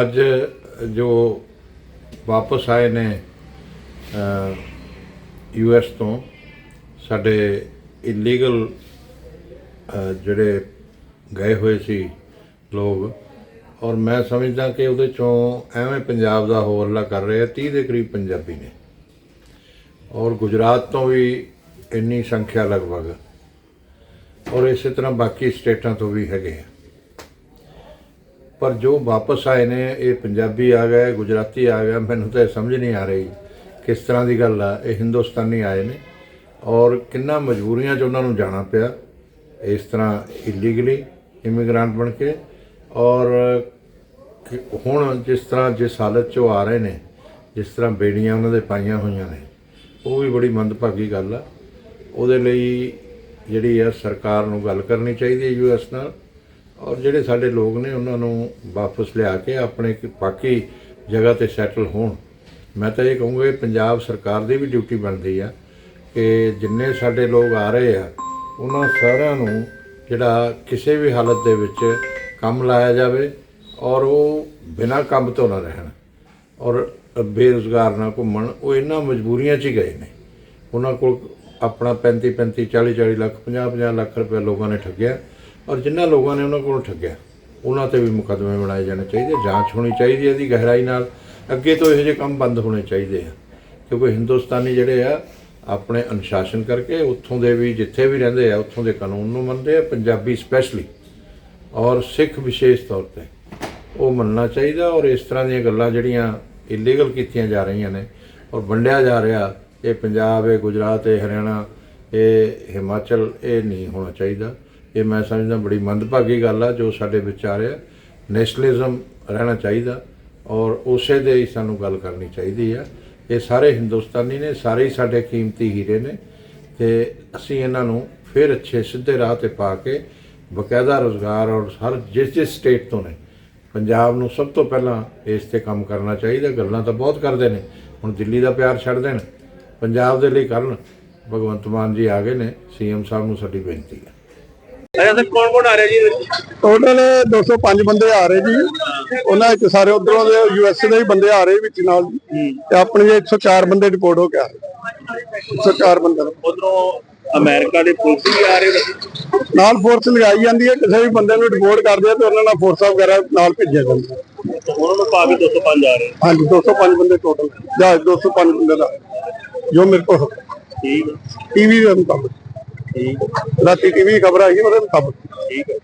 ਅੱਜ ਜੋ ਵਾਪਸ ਆਏ ਨੇ ਯੂ ਐਸ ਤੋਂ, ਸਾਡੇ ਇਲੀਗਲ ਜਿਹੜੇ ਗਏ ਹੋਏ ਸੀ ਲੋਕ, ਔਰ ਮੈਂ ਸਮਝਦਾ ਕਿ ਉਹਦੇ ਚੋਂ ਐਵੇਂ ਪੰਜਾਬ ਦਾ ਹੋਰਲਾ ਕਰ ਰਹੇ ਆ 30 ਦੇ ਕਰੀਬ ਪੰਜਾਬੀ ਨੇ। ਔਰ ਗੁਜਰਾਤ ਤੋਂ ਵੀ ਇੰਨੀ ਸੰਖਿਆ ਲਗਭਗ, ਔਰ ਇਸੇ ਤਰ੍ਹਾਂ ਬਾਕੀ ਸਟੇਟਾਂ ਤੋਂ ਵੀ ਹੈਗੇ ਆ। ਪਰ ਜੋ ਵਾਪਸ ਆਏ ਨੇ, ਇਹ ਪੰਜਾਬੀ ਆ ਗਏ ਗੁਜਰਾਤੀ ਆ ਗਏ ਮੈਨੂੰ ਤਾਂ ਇਹ ਸਮਝ ਨਹੀਂ ਆ ਰਹੀ ਕਿਸ ਤਰ੍ਹਾਂ ਦੀ ਗੱਲ ਆ। ਇਹ ਹਿੰਦੁਸਤਾਨੀ ਆਏ ਨੇ ਔਰ ਕਿੰਨਾ ਮਜਬੂਰੀਆਂ 'ਚ ਉਹਨਾਂ ਨੂੰ ਜਾਣਾ ਪਿਆ, ਇਸ ਤਰ੍ਹਾਂ ਇਲੀਗਲੀ ਇਮੀਗ੍ਰੈਂਟ ਬਣ ਕੇ ਔਰ ਹੁਣ ਜਿਸ ਤਰ੍ਹਾਂ ਜਿਸ ਹਾਲਤ 'ਚ ਉਹ ਆ ਰਹੇ ਨੇ, ਜਿਸ ਤਰ੍ਹਾਂ ਬੇੜੀਆਂ ਉਹਨਾਂ ਦੇ ਪਾਈਆਂ ਹੋਈਆਂ ਨੇ, ਉਹ ਵੀ ਬੜੀ ਮੰਦਭਾਗੀ ਗੱਲ ਆ। ਉਹਦੇ ਲਈ ਜਿਹੜੀ ਆ ਸਰਕਾਰ ਨੂੰ ਗੱਲ ਕਰਨੀ ਚਾਹੀਦੀ ਹੈ ਯੂਐਸ ਨਾਲ। ਔਰ ਜਿਹੜੇ ਸਾਡੇ ਲੋਕ ਨੇ, ਉਹਨਾਂ ਨੂੰ ਵਾਪਸ ਲਿਆ ਕੇ ਆਪਣੇ ਬਾਕੀ ਜਗ੍ਹਾ ਤੇ ਸੈਟਲ ਹੋਣ। ਮੈਂ ਤਾਂ ਇਹ ਕਹੂੰਗਾ ਕਿ ਪੰਜਾਬ ਸਰਕਾਰ ਦੀ ਵੀ ਡਿਊਟੀ ਬਣਦੀ ਆ ਕਿ ਜਿੰਨੇ ਸਾਡੇ ਲੋਕ ਆ ਰਹੇ ਆ, ਉਹਨਾਂ ਸਾਰਿਆਂ ਨੂੰ ਜਿਹੜਾ ਕਿਸੇ ਵੀ ਹਾਲਤ ਦੇ ਵਿੱਚ ਕੰਮ ਲਾਇਆ ਜਾਵੇ ਔਰ ਉਹ ਬਿਨਾਂ ਕੰਮ ਤੋਂ ਨਾ ਰਹਿਣ। ਔਰ ਬੇਰੁਜ਼ਗਾਰ ਨਾ ਘੁੰਮਣ, ਉਹ ਇਹਨਾਂ ਮਜਬੂਰੀਆਂ 'ਚ ਹੀ ਗਏ ਨੇ। ਉਹਨਾਂ ਕੋਲ ਆਪਣਾ 35 35 40 40 ਲੱਖ 50 50 ਲੱਖ ਰੁਪਏ ਲੋਕਾਂ ਨੇ ਠੱਗਿਆ। ਔਰ ਜਿਨ੍ਹਾਂ ਲੋਕਾਂ ਨੇ ਉਹਨਾਂ ਕੋਲੋਂ ਠੱਗਿਆ, ਉਹਨਾਂ ਤੇ ਵੀ ਮੁਕੱਦਮੇ ਬਣਾਏ ਜਾਣੇ ਚਾਹੀਦੇ, ਜਾਂਚ ਹੋਣੀ ਚਾਹੀਦੀ ਹੈ ਇਹਦੀ ਗਹਿਰਾਈ ਨਾਲ। ਅੱਗੇ ਤੋਂ ਇਹੋ ਜਿਹੇ ਕੰਮ ਬੰਦ ਹੋਣੇ ਚਾਹੀਦੇ ਆ। ਕਿਉਂਕਿ ਹਿੰਦੁਸਤਾਨੀ ਜਿਹੜੇ ਆ, ਆਪਣੇ ਅਨੁਸ਼ਾਸਨ ਕਰਕੇ ਉੱਥੋਂ ਦੇ ਵੀ ਜਿੱਥੇ ਵੀ ਰਹਿੰਦੇ ਆ, ਉੱਥੋਂ ਦੇ ਕਾਨੂੰਨ ਨੂੰ ਮੰਨਦੇ ਆ, ਪੰਜਾਬੀ ਸਪੈਸ਼ਲੀ ਔਰ ਸਿੱਖ ਵਿਸ਼ੇਸ਼ ਤੌਰ ਤੇ। ਉਹ ਮੰਨਣਾ ਚਾਹੀਦਾ ਔਰ ਇਸ ਤਰ੍ਹਾਂ ਦੀਆਂ ਗੱਲਾਂ ਜਿਹੜੀਆਂ ਇਲੀਗਲ ਕੀਤੀਆਂ ਜਾ ਰਹੀਆਂ ਨੇ ਔਰ ਵੰਡਿਆ ਜਾ ਰਿਹਾ, ਇਹ ਪੰਜਾਬ ਹੈ ਗੁਜਰਾਤ ਹੈ ਹਰਿਆਣਾ, ਇਹ ਹਿਮਾਚਲ, ਇਹ ਨਹੀਂ ਹੋਣਾ ਚਾਹੀਦਾ। ਇਹ ਮੈਂ ਸਮਝਦਾ ਬੜੀ ਮੰਦਭਾਗੀ ਗੱਲ ਆ ਜੋ ਸਾਡੇ ਵਿਚਾਰ ਆ। ਨੈਸ਼ਨਲਿਜ਼ਮ ਰਹਿਣਾ ਚਾਹੀਦਾ ਔਰ ਉਸੇ ਦੇ ਹੀ ਸਾਨੂੰ ਗੱਲ ਕਰਨੀ ਚਾਹੀਦੀ ਆ। ਇਹ ਸਾਰੇ ਹਿੰਦੁਸਤਾਨੀ ਨੇ, ਸਾਰੇ ਹੀ ਸਾਡੇ ਕੀਮਤੀ ਹੀਰੇ ਨੇ ਤੇ ਅਸੀਂ ਇਹਨਾਂ ਨੂੰ ਫਿਰ ਅੱਛੇ ਸਿੱਧੇ ਰਾਹ ਤੇ ਪਾ ਕੇ ਬਕਾਇਦਾ ਰੋਜ਼ਗਾਰ ਔਰ ਹਰ ਜਿਸ ਜਿਸ ਸਟੇਟ ਤੋਂ ਨੇ, ਪੰਜਾਬ ਨੂੰ ਸਭ ਤੋਂ ਪਹਿਲਾਂ ਇਸ ਤੇ ਕੰਮ ਕਰਨਾ ਚਾਹੀਦਾ। ਗੱਲਾਂ ਤਾਂ ਬਹੁਤ ਕਰਦੇ ਨੇ, ਹੁਣ ਦਿੱਲੀ ਦਾ ਪਿਆਰ ਛੱਡ ਦੇਣ, ਪੰਜਾਬ ਦੇ ਲਈ ਕਰਨ। ਭਗਵੰਤ ਮਾਨ ਜੀ ਆ ਗਏ ਨੇ ਸੀਐਮ ਸਾਹਿਬ ਨੂੰ ਸਾਡੀ ਬੇਨਤੀ ਹੈ। ਅੱਛਾ ਸਰ ਕੌਣ ਕੌਣ ਆ ਰਿਹਾ ਜੀ ਇਹਦੇ ਵਿੱਚ? ਟੋਟਲ 205 ਬੰਦੇ ਆ ਰਹੇ ਜੀ। ਉਹਨਾਂ ਵਿੱਚ ਸਾਰੇ ਉਧਰੋਂ ਦੇ ਯੂਐਸ ਦੇ ਵੀ ਬੰਦੇ ਆ ਰਹੇ ਵਿੱਚ ਨਾਲ ਜੀ। ਤੇ ਆਪਣੀ 104 ਬੰਦੇ ਰਿਪੋਰਟ ਹੋ ਗਿਆ 104 ਬੰਦੇ। ਉਧਰੋਂ ਅਮਰੀਕਾ ਦੇ ਪੁਲਿਸ ਵੀ ਆ ਰਹੇ ਨੇ। ਨਾਲ ਫੋਰਸ ਲਗਾਈ ਜਾਂਦੀ ਹੈ ਕਿਸੇ ਵੀ ਬੰਦੇ ਨੂੰ ਰਿਪੋਰਟ ਕਰਦੇ ਆ ਤੇ ਉਹਨਾਂ ਨਾਲ ਫੋਰਸਾਂ ਵਗੈਰਾ ਨਾਲ ਭੇਜਿਆ ਜਾਂਦਾ ਤੇ ਉਹਨਾਂ ਨੂੰ ਪਾ ਕੇ 205 ਆ ਰਹੇ। ਹਾਂਜੀ 205 ਬੰਦੇ ਟੋਟਲ ਜਾਂ 205 ਬੰਦੇ ਦਾ। ਜੋ ਮੇਰੇ ਕੋਲ ਠੀਕ ਹੈ, ਟੀਵੀ ਦੇ ਮੁਤਾਬਕ। ਹੈ, ਰਾਤੀ ਟੀਵੀ ਖਬਰ ਆਈ ਉਹਦੇ ਮੁਤਾਬਕ ਠੀਕ ਹੈ।